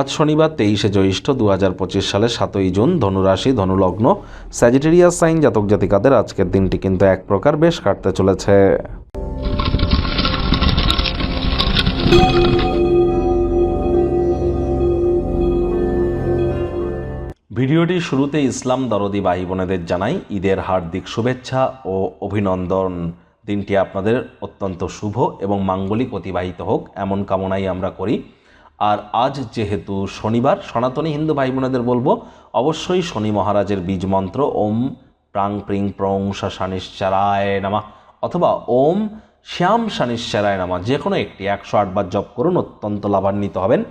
আজ শনিবার তেইশে জ্যৈষ্ঠ দু হাজার পঁচিশ সালের সাতই জুন, ধনুরাশি, ধনুলগ্ন স্যাজিটেরিয়াস সাইন জাতক জাতিকাদের আজকের দিনটি কিন্তু এক প্রকার বেশ কাটতে চলেছে। ভিডিওটি শুরুতে ইসলাম দরদি ভাই বোনেদের জানাই ঈদের হার্দিক শুভেচ্ছা ও অভিনন্দন। দিনটি আপনাদের অত্যন্ত শুভ এবং মাঙ্গলিক অতিবাহিত হোক, এমন কামনাই আমরা করি। আর আজ যেহেতু শনিবার, সনাতনী হিন্দু ভাই বোনেদের বলব, অবশ্যই শনি মহারাজের বীজ মন্ত্র, ওম প্রাং প্রিং প্রং শানিশ্চারায় নামা, অথবা ওম শ্যাম শানিশ্চারায় নামা যে কোনো একটি, একশো আটবার জপ করুন, অত্যন্ত লাভান্বিত হবেন।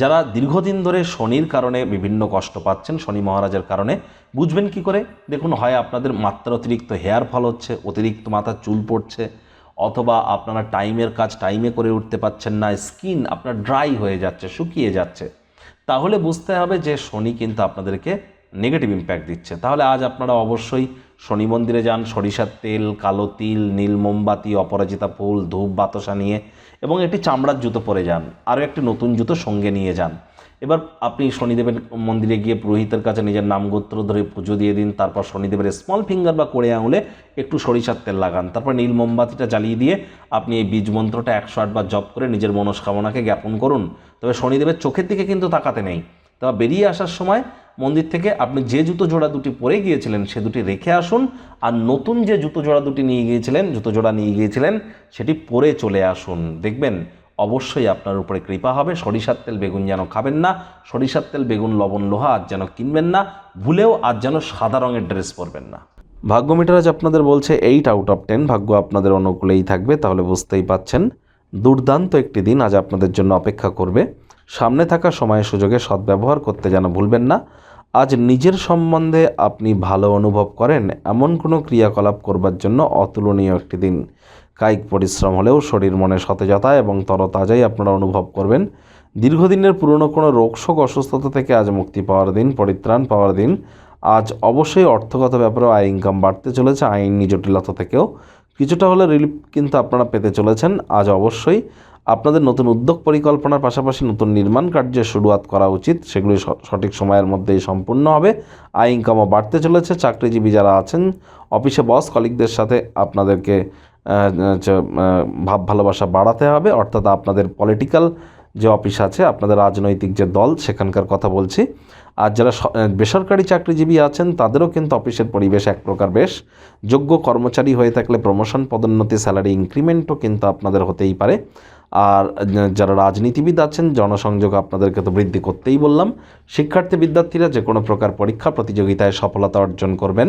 যারা দীর্ঘদিন ধরে শনির কারণে বিভিন্ন কষ্ট পাচ্ছেন, শনি মহারাজের কারণে, বুঝবেন কি করে? দেখুন, হয় আপনাদের মাত্রা অতিরিক্ত হেয়ার ফল হচ্ছে, অতিরিক্ত মাথার চুল পড়ছে অথবা আপনারা টাইমের কাজ টাইমে করে উঠতে পারছেন না, স্কিন আপনার ড্রাই হয়ে যাচ্ছে, শুকিয়ে যাচ্ছে, তাহলে বুঝতে হবে যে শনি কিন্তু আপনাদেরকে নেগেটিভ ইম্প্যাক্ট দিচ্ছে। তাহলে আজ আপনারা অবশ্যই শনি মন্দিরে যান, সরিষার তেল, কালো তিল, নীল মোমবাতি, অপরাজিতা ফুল, ধূপ, বাতাসা নিয়ে এবং একটি চামড়ার জুতো পরে যান, আরও একটি নতুন জুতো সঙ্গে নিয়ে যান। এবার আপনি শনিদেবের মন্দিরে গিয়ে পুরোহিতের কাছে নিজের নামগোত্র ধরে পুজো দিয়ে দিন, তারপর শনিদেবের স্মল ফিঙ্গার বা কোড়ে আঙুলে একটু সরিষার তেল লাগান। তারপর নীল মোমবাতিটা জ্বালিয়ে দিয়ে আপনি এই বীজ মন্ত্রটা একশো আটবার জপ করে নিজের মনস্কামনাকে জ্ঞাপন করুন। তবে শনিদেবের চোখের দিকে কিন্তু তাকাতে নেই। তবে বেরিয়ে আসার সময় মন্দির থেকে আপনি যে জুতো জোড়া দুটি পরে গিয়েছিলেন, সে দুটি রেখে আসুন। আর নতুন যে জুতো জোড়া দুটি নিয়ে গিয়েছিলেন, জুতো জোড়া নিয়ে গিয়েছিলেন, সেটি পরে চলে আসুন। দেখবেন অবশ্যই আপনার উপরে কৃপা হবে। সরিষার তেল বেগুন যেন খাবেন না, সরিষার তেল বেগুন, লবণ, লোহা আজ যেন কিনবেন না, ভুলেও আজ যেন সাদা রঙের ড্রেস পরবেন না। ভাগ্য মিটার আজ আপনাদের বলছে এইট আউট অফ টেন ভাগ্য আপনাদের অনুকূলেই থাকবে, তাহলে বুঝতেই পাচ্ছেন। দুর্দান্ত একটি দিন আজ আপনাদের জন্য অপেক্ষা করবে। সামনে থাকা সময় সুযোগে সদ্ব্যবহার করতে যেন ভুলবেন না। আজ নিজের সম্বন্ধে আপনি ভালো অনুভব করেন, এমন কোনো ক্রিয়াকলাপ করবার জন্য অতুলনীয় একটি দিন। কায়িক পরিশ্রম হলেও শরীর মনে সতেজতা এবং তরতাজাই আপনারা অনুভব করবেন। দীর্ঘদিনের পুরনো কোনো রোগশোক অসুস্থতা থেকে আজ মুক্তি পাওয়ার দিন, পরিত্রাণ পাওয়ার দিন। আজ অবশ্যই অর্থগত ব্যাপারেও আয় ইনকাম বাড়তে চলেছে, আইনি জটিলতা থেকেও। কিছুটা হলে রিলিফ কিন্তু আপনারা পেতে চলেছেন। আজ অবশ্যই আপনাদের নতুন উদ্যোগ পরিকল্পনার পাশাপাশি নতুন নির্মাণ কার্যের শুরুয়াত করা উচিত। সেগুলি সঠিক সময়ের মধ্যেই সম্পূর্ণ হবে। আয় ইনকামও বাড়তে চলেছে। চাকরিজীবী যারা আছেন অফিসে বস কলিগদের সাথে আপনাদেরকে ভাব ভালোবাসা বাড়াতে হবে, অর্থাৎ আপনাদের পলিটিক্যাল যে অফিস আছে, আপনাদের রাজনৈতিক যে দল, সেখানকার কথা বলছি। আর যারা বেসরকারি চাকরিজীবী আছেন, তাদেরও কিন্তু অফিসের পরিবেশ এক প্রকার বেশ। যোগ্য কর্মচারী হয়ে থাকলে প্রমোশন পদোন্নতি স্যালারি ইনক্রিমেন্টও কিন্তু আপনাদের হতেই পারে। আর যারা রাজনীতিবিদ আছেন, জনসংযোগ আপনাদেরকে তো বৃদ্ধি করতেই বললাম। শিক্ষার্থী বিদ্যার্থীরা যে কোনো প্রকার পরীক্ষা, প্রতিযোগিতায় সফলতা অর্জন করবেন।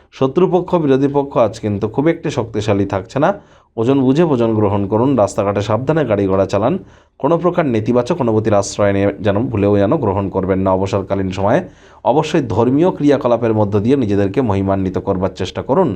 শত্রুপক্ষ, বিরোধী পক্ষ আজ কিন্তু খুব একটি শক্তিশালী থাকছে না। ওজন বুঝে ভোজন গ্রহণ করুন, রাস্তাঘাটে সাবধানে গাড়ি ঘোড়া চালান। কোনো প্রকার নেতিবাচক অনুভূতির আশ্রয় নিয়ে যেন ভুলেও যেন গ্রহণ করবেন না। অবসরকালীন সময়ে অবশ্যই ধর্মীয় ক্রিয়াকলাপের মধ্য দিয়ে নিজেদেরকে মহিমান্বিত করবার চেষ্টা করুন।